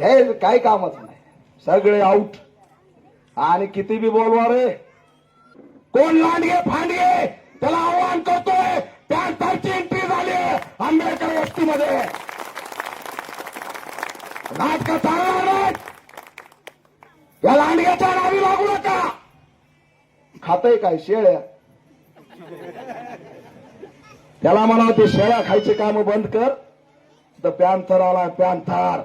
हे काय कामच नाही. सगळे आऊट आणि किती बी बोलवा रे. कोण लांडगे फांडगे? त्याला आव्हान करतोय. पॅन्थरची एंट्री झाली. आंबेडकर वस्तीमध्ये. नाटक चालणार नाहीत या लांडग्याच्या नावी लागू नका. खातय काय? शेळ्या. त्याला म्हणा ते शेळ्या खायचे काम बंद कर. तर पॅन्थर आला पॅन्थर.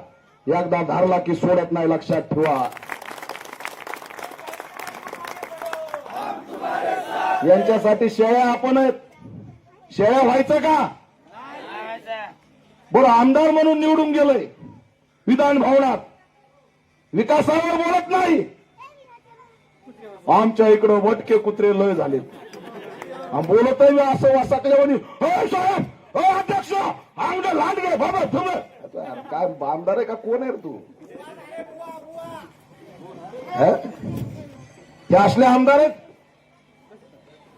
एकदा धरला की सोडत नाही लक्षात ठेवा. यांच्यासाठी शेळ्या आपण आहेत. शेळ्या व्हायचं का? बरं आमदार म्हणून निवडून गेलोय विधान भवनात. विकासावर बोलत नाही. आमच्या इकडं वटके कुत्रे लय झाले बोलत आहे असं वासाकल्यावर हो अध्यक्ष! आमड लांडगे बाबा तुम्ही आता काय आमदार आहे का? कोण आहे तू? हे? असले आमदार आहेत?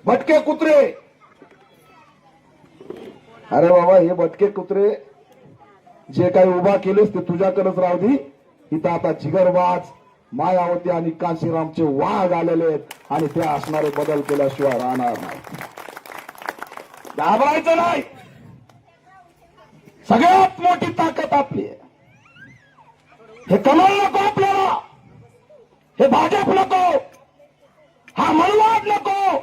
भटके कुत्रे. अरे बाबा हे भटके कुत्रे जे काही उभा केलेस ते तुझ्याकडेच राहू दे. इथं आता जिगरवाज मायावती आणि कांशीरामचे वाघ आलेले आहेत आणि ते असणारे बदल केल्याशिवाय राहणार नाही. घाबरायचं नाही. सगळ्यात मोठी ताकद आपली आहे. हे कमल नको आपल्याला. हे भाजप नको. हा मनवाद नको.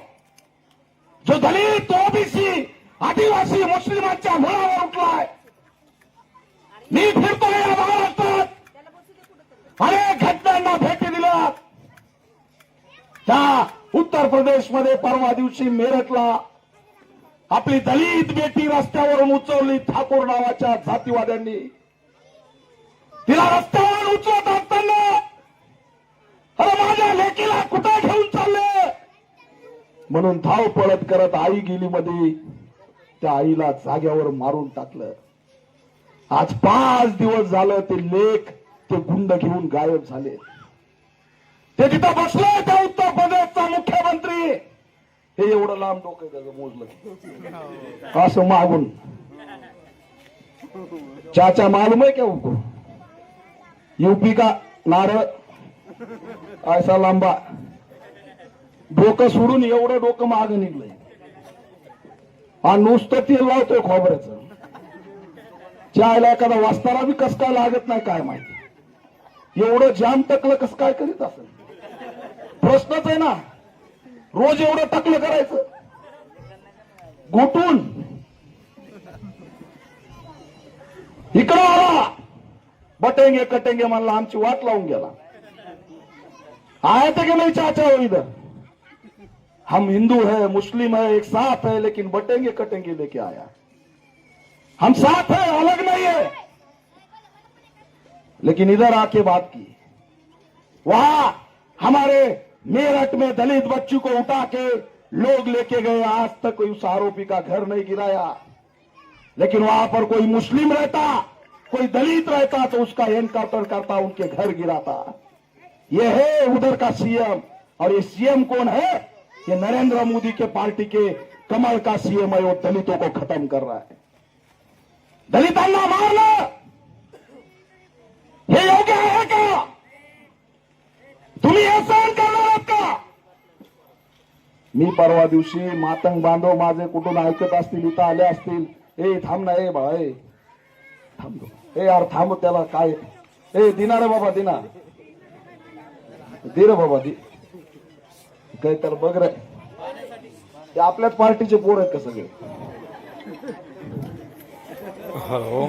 जो दलित ओबीसी आदिवासी मुस्लिमांच्या मुळावर उठलाय. मी फिरतो या महाराष्ट्रात. अनेक घटनांना भेटी दिल्या त्या उत्तर प्रदेशमध्ये परवा दिवशी मेरठला आपली दलित बेटी रस्त्यावरून उचलली ठाकूर नावाच्या जातीवाद्यांनी. तिला रस्त्यावरून उचलत असताना अरे माझ्या लेकीला कुठे घेऊन चालले? म्हणून धाव पळत करत आई गेली मध्ये त्या आईला जाग्यावर मारून टाकलं. आज पाच दिवस झालं ते लेख ते गुंड घेऊन गायब झाले. ते तिथं बसले त्या उत्तर प्रदेशचा मुख्यमंत्री. हे एवढं लांब डोकं आहे त्याचं मोजलं असं मागून. चाचा मालूम आहे क्या उनको यूपी का? नारळ? ऐसा लांबा. डोकं सोडून एवढं डोकं माग निघलंय. आणि नुसतं तेल लावतोय खोबऱ्याचं. चायला एखादा वाचताना बी कस काय लागत नाही काय माहिती. एवढं जाम टकलं कस काय करीत असेल? प्रश्नच आहे ना. रोज एवढं टाकलं करायचं. गोटून. इकडं आला. बटेंगे कटेंगे म्हणला आमची वाट लावून गेला. आया तो चाचा हो इधर हम हिंदू है मुस्लिम है एक साथ है लेकिन बटेंगे कटेंगे लेके आया. हम साथ है अलग नहीं है. लेकिन इधर आके बात की. वहां हमारे मेरठ में दलित बच्ची को उठा के लोग लेके गए। आज तक कोई उस आरोपी का घर नहीं गिराया। लेकिन वहाँ पर कोई मुस्लिम रहता, कोई दलित रहता तो उसका एनकाउंटर करता, उनके घर गिराता। ये है उधर का सीएम। और ये सीएम कौन है? ये नरेंद्र मोदी के पार्टी के कमल का सीएम है वो दलितों को खत्म कर रहा है। दलितांना मारलं हे मी परवा दिवशी मातंग बांधव माझे कुठून ऐकत असतील इथं आले असतील. ए थांब ना ए बा ए. थांब ए यार थांब त्याला काय? ए दिना रे बाबा दिना. दे रे बाबा दे. काय त्याला बघ रे. ते आपल्याच पार्टीचे पोर आहेत का सगळे? हॅलो.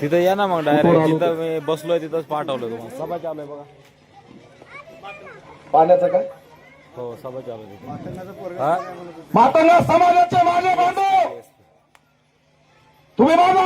तिथं या ना मग डायरेक्ट जिथं मी बसलोय तिथंच पाठवलं तुम्हाला. सभा चालू आहे बघा. पाण्याचं काय? हो सभा चालू मातंगा समाजाचे माझे बांधव तुम्ही माझा